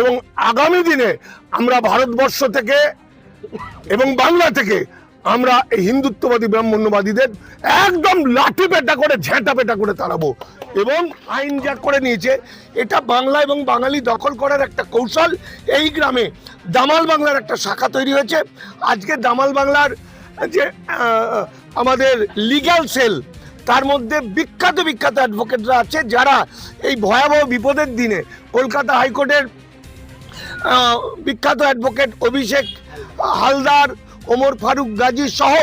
এবং আগামী দিনে আমরা ভারতবর্ষ থেকে এবং বাংলা থেকে আমরা এই হিন্দুত্ববাদী, ব্রাহ্মণ্যবাদীদের একদম লাঠি পেটা করে, ঝেঁটা পেটা করে তাড়াবো এবং আইন যা করে নিয়েছে, এটা বাংলা এবং বাঙালি দখল করার একটা কৌশল এই গ্রামে দামাল বাংলার একটা শাখা তৈরি হয়েছে। আজকে দামাল বাংলার যে আমাদের লিগ্যাল সেল তার মধ্যে বিখ্যাত বিখ্যাত অ্যাডভোকেটরা আছে, যারা এই ভয়াবহ বিপদের দিনে কলকাতা হাইকোর্টের বিখ্যাত অ্যাডভোকেট অভিষেক হালদার, ওমর ফারুক গাজী সহ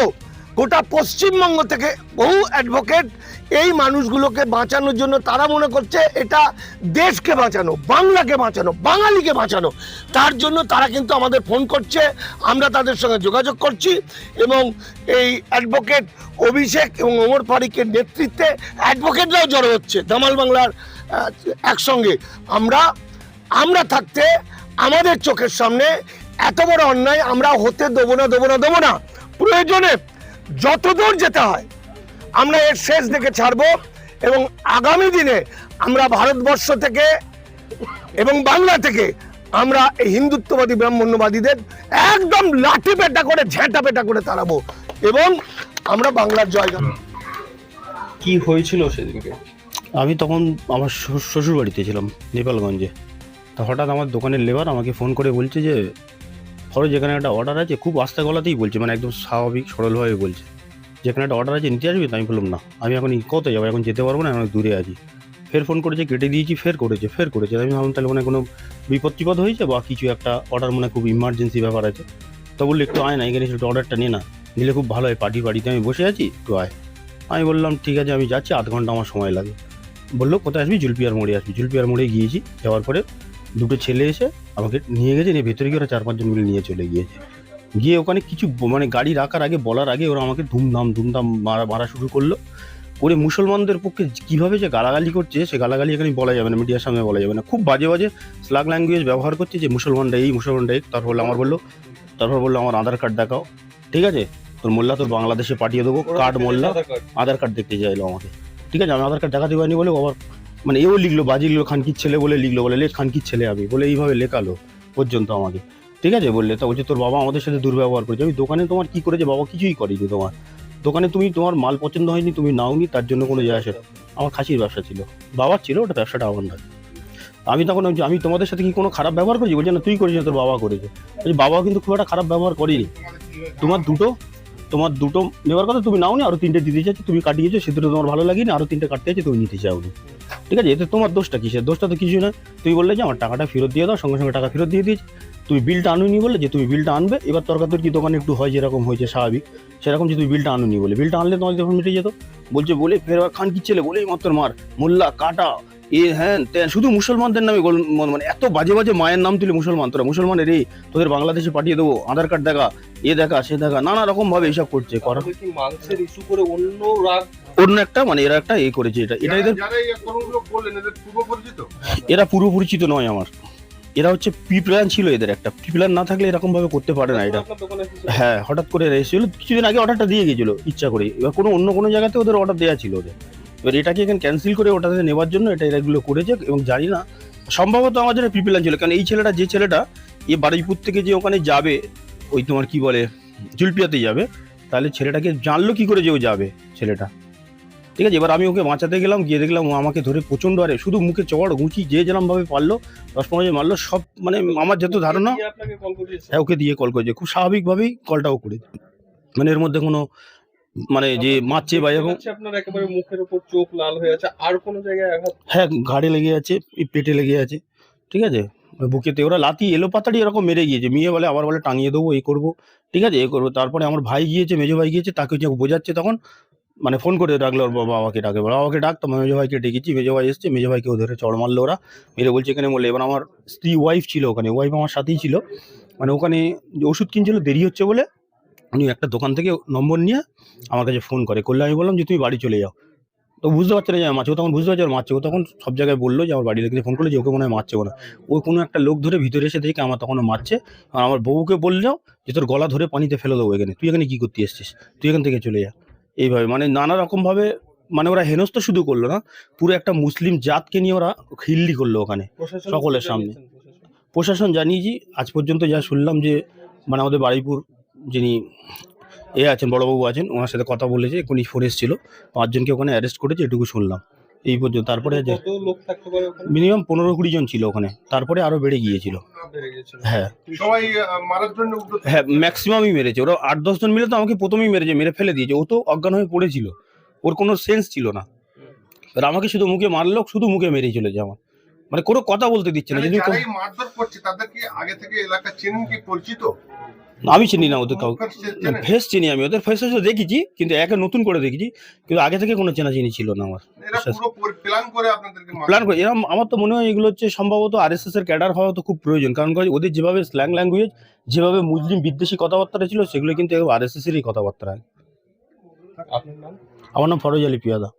গোটা পশ্চিমবঙ্গ থেকে বহু অ্যাডভোকেট এই মানুষগুলোকে বাঁচানোর জন্য তারা মনে করছে এটা দেশকে বাঁচানো, বাংলাকে বাঁচানো, বাঙালিকে বাঁচানো। তার জন্য তারা কিন্তু আমাদের ফোন করছে, আমরা তাদের সঙ্গে যোগাযোগ করছি এবং এই অ্যাডভোকেট অভিষেক এবং ওমর ফারুকের নেতৃত্বে অ্যাডভোকেটরাও জড়ো হচ্ছে। দামাল বাংলার একসঙ্গে। আমরা আমরা থাকতে আমাদের চোখের সামনে এত বড় অন্যায় আমরা হতে দেবো না দেবো না দেবো না। প্রয়োজনে যতদূর যেতে হয় আমরা এর শেষ দেখে ছাড়বো এবং আগামী দিনে আমরা ভারতবর্ষ থেকে এবং বাংলা থেকে আমরা এই হিন্দুত্ববাদী ব্রাহ্মণ্যবাদীদের একদম লাঠি পেটা করে ঝেঁটা পেটা করে তাড়াবো এবং আমরা বাংলার জয় জয়গান কি হয়েছিল সেদিনকে? আমি তখন আমার শ্বশুর বাড়িতে ছিলাম নেপালগঞ্জে। তা হঠাৎ আমার দোকানের লেবার আমাকে ফোন করে বলছে যে ফরজ যেখানে একটা অর্ডার আছে, খুব আস্তে গলাতেই বলছে মানে একদম স্বাভাবিক সরলভাবে বলছে। যেখানে একটা অর্ডার আছে, নিতে আসবি? তো আমি বললাম, না, আমি এখন কত যাব, এখন যেতে পারব না অনেক দূরে আছি। ফের ফোন করেছে, কেটে দিয়েছি, ফের করেছে ফের করেছে। আমি ভাবলাম, তাহলে মানে কোনো বিপদ টিপদ হয়েছে বা কিছু একটা অর্ডার মানে খুব ইমার্জেন্সি ব্যাপার আছে? তো বলল, একটু আয় না, এখানে একটু অর্ডারটা নিয়ে না, নিলে খুব ভালো হয় পার্টি বাড়িতে আমি বসে আছি, একটু আয়। আমি বললাম, ঠিক আছে, আমি যাচ্ছি, আধ ঘণ্টা আমার সময় লাগে বলল, কোথায় আসবি? জুলপিয়ার মোড়ে আসবি। জুলপিয়ার মোড়ে গিয়েছি, যাওয়ার পরে দুটো ছেলে এসে আমাকে নিয়ে গেছে নিয়ে ভেতরে গিয়ে ওরা চার পাঁচজন মিলে নিয়ে চলে গিয়েছে। গিয়ে ওখানে কিছু মানে গাড়ি রাখার আগে বলার আগে ওরা আমাকে ধুমধাম ধুমধাম মারা মারা শুরু করল। করে মুসলমানদের পক্ষে কীভাবে যে গালাগালি করছে সে গালাগালি এখানে বলা যাবে না মিডিয়ার সামনে বলা যাবে না। খুব বাজে বাজে স্লাগ ল্যাঙ্গুয়েজ ব্যবহার করছে যে মুসলমানরা এই মুসলমানরা এই। তারপর আমার বলল তারপর বলল আমার আধার কার্ড দেখাও। ঠিক আছে? তোর মোল্লা তোর বাংলাদেশে পাঠিয়ে দেবো কার্ড মোল্লা। আধার কার্ড। দেখতে চাইলো আমাকে। ঠিক আছে? আমি আধার কার্ড দেখাতে পারিনি বলে আবার মানে এও লিখলো, বাজি লিখলো খানকির ছেলে বলে লিখলো বলে, লে খানকির ছেলে আমি বলে এইভাবে লেখালো পর্যন্ত আমাকে। ঠিক আছে? বললে তা বলছে, তোর বাবা আমাদের সাথে দুর্ব্যবহার করেছে। আমি দোকানে তোমার কী করেছে? বাবা কিছুই করেনি তোমার। দোকানে তুমি তোমার মাল পছন্দ হয়নি, তুমি নাওনি, তার জন্য কোনো যায় আসে না। আমার খাসির ব্যবসা ছিল। বাবার ছিল, ওটা ব্যবসাটা আমার নয়। আমি তখন আমি তোমাদের সাথে কি কোনো খারাপ ব্যবহার করেছি? বলছে, না, তুই করেছিস তোর বাবা করেছে। বাবা কিন্তু খুব একটা খারাপ ব্যবহার করেনি। তোমার দুটো তোমার দুটো নেওয়ার কথা তুমি নাও নাওনি, আরও তিনটে দিতে চাচ্ছ তুমি কাটিয়েছো সে তোমার ভালো লাগেনি, আরও তিনটে কাটতে আছে তুমি নিতে চাওনি। ঠিক আছে? এতে তোমার দোষটা কিসের? দোষটা তো কিছু না তুমি বললে যে আমার টাকাটা ফেরত দিয়ে দাও, সঙ্গে সঙ্গে টাকা ফেরত দিয়ে দিয়েছি। তুমি বিলটা আনুনি বলে যে তুমি বিলটা আনবে, এবার তর্কাতর্কি দোকানে একটু হয় যেরকম হয়েছে স্বাভাবিক, সেরকম যে তুমি বিলটা আনুনি বলে। বিলটা আনলে তোমার যখন মিটে যেত, বলছে বলে ফেরবার খান কি ছেলে, বলেই মাত্র মার। মোল্লা, কাটা এ হ্যাঁ ত্যান শুধু মুসলমানদের নামে গোল- মানে এত বাজে বাজে মায়ের নাম তুলে মুসলমান তোরা মুসলমানের এই তোদের বাংলাদেশে পাঠিয়ে দেবো আধার কার্ড দেখা এ দেখা সে দেখা নানা রকম ভাবে এইসব করছে করা মাংসের ইস্যু করে অন্য রাগ অন্য একটা মানে এরা একটা এ করেছে এটা এটা এদের এদের পূর্ব পরিচিত? এরা পুরো নয় আমার। এরা হচ্ছে প্ল্যান ছিল এদের একটা। প্ল্যান না থাকলে এরকম ভাবে করতে পারে না এটা? হ্যাঁ হঠাৎ করে এরা এসেছিল কিছুদিন আগে অর্ডারটা দিয়ে গেছিল ইচ্ছা করে। এবার কোনো অন্য কোনো জায়গাতে ওদের অর্ডার দেওয়া ছিল ওদের। এবার এটাকে এখানে ক্যান্সেল করে ওটাতে নেওয়ার জন্য এটা এগুলো করেছে এবং জানি না সম্ভবত আমার জন্য প্রিপ্ল্যান ছিল কারণ এই ছেলেটা যে ছেলেটা এ বারুইপুর থেকে যে ওখানে যাবে ওই তোমার কি বলে জুলপিয়াতে যাবে তাহলে ছেলেটাকে জানলো কি করে যে ও যাবে ছেলেটা। ঠিক আছে এবার আমি ওকে বাঁচাতে গেলাম গিয়ে দেখলাম ও আমাকে ধরে প্রচণ্ড আরে শুধু মুখে চড় গুঁচি যে যেরকম ভাবে পারল দশ পনেরো জন মারলো সব মানে আমার যত ধারণা হ্যাঁ ওকে দিয়ে কল করেছে। খুব স্বাভাবিকভাবেই কলটাও করে মানে এর মধ্যে কোনো মানে যে মারছে বা এরকম আপনার একেবারে মুখের উপর চোখ লাল হয়ে আছে। আর কোনো জায়গায় আঘাত? হ্যাঁ ঘাড়ে লেগে আছে পেটে লেগে আছে ঠিক আছে? বুকেতে। ওরা লাতি এলো পাতাড়ি এরকম মেরে গিয়েছে। মেয়ে বলে আবার বলে টাঙিয়ে দেবো এই করব ঠিক আছে? এ করব। তারপরে আমার ভাই গিয়েছে মেজো ভাই গিয়েছে তাকে হচ্ছে বোঝাচ্ছে তখন মানে ফোন করে ডাকলো ওর বাবা- বাবাকে ডাকে। বাবাকে ডাক তো মেজো ভাইকে ডেকেছি। মেজো ভাই এসছে মেজো ভাইকে ও ধরে চড় মারলো ওরা। মেরে বলছে এখানে বলে এবার আমার স্ত্রী ওয়াইফ ছিল ওখানে ওয়াইফ আমার সাথেই ছিল। মানে ওখানে যে ওষুধ কিনছিল দেরি হচ্ছে বলে উনি একটা দোকান থেকে নম্বর নিয়ে আমার কাছে ফোন করে। করলে আমি বললাম যে তুমি বাড়ি চলে যাও। তো বুঝতে পারছে না যে আমার মারছে। ও তখন বুঝতে পারছে মারছে। ও তখন সব জায়গায় বলল যে আমার বাড়ি থেকে ফোন করল যে ওকে মনে হয় মারছে না ও কোনো একটা লোক ধরে ভিতরে এসে দেখে আমার তখন ও মারছে। আর আমার বউকে বললেও যে তোর গলা ধরে পানিতে ফেলে দেবো এখানে। তুই এখানে কী করতে এসছিস? তুই এখান থেকে চলে যা। এইভাবে মানে নানা রকমভাবে মানে ওরা হেনস্থ শুধু করল না পুরো একটা মুসলিম জাতকে নিয়ে ওরা খিল্লি করল ওখানে সকলের সামনে। প্রশাসন জানিয়েছি আজ পর্যন্ত যা শুনলাম যে মানে আমাদের বাড়িপুর যিনি এ আছেন বড়বাবু আছেন ওনার সাথে কথা বলেছে এখনই ফোন এসেছিল। পাঁচজনকে ওখানে অ্যারেস্ট করেছে এটুকু শুনলাম। এই পর্যন্ত। তারপরে যে কত লোক থাকতে পারে ওখানে? মিনিমাম পনেরো কুড়ি জন ছিল ওখানে। তারপরে আরও বেড়ে গিয়েছিল। হ্যাঁ। সবাই আহ, মারার জন্য উদ্যোগ হ্যাঁ ম্যাক্সিমামই মেরেছে। ওরা আট দশজন মিলে তো আমাকে প্রথমেই মেরেছে মেরে ফেলে দিয়েছে। ও তো অজ্ঞান হয়ে পড়েছিল। ওর কোনো সেন্স ছিল না। আর আমাকে শুধু মুখে মারলো শুধু মুখে মেরেই চলেছে আমার। মানে কোনো কথা বলতে দিচ্ছে না মানে যদি মারধর করছে তাদের কি আগে থেকে এলাকা চেনেন কি পরিচিত? আমি চিনি না ওদের কাউকে। ফেস চিনি আমি ওদের ফেস দেখেছি কিন্তু একে নতুন করে দেখেছি কিন্তু আগে থেকে কোনো চেনা চিনি ছিল না আমার। প্ল্যান করে প্ল্যান করে এরকম আমার তো মনে হয় এগুলো হচ্ছে সম্ভবত আর এস এস এর ক্যাডার হওয়া তো খুব প্রয়োজন কারণ ওদের যেভাবে স্ল্যাং ল্যাঙ্গুয়েজ যেভাবে মুসলিম বিদ্বেষী কথাবার্তা ছিল সেগুলো কিন্তু আর এস এস এরই কথাবার্তা আপনার আমার নাম ফরজ আলী পিয়াদা।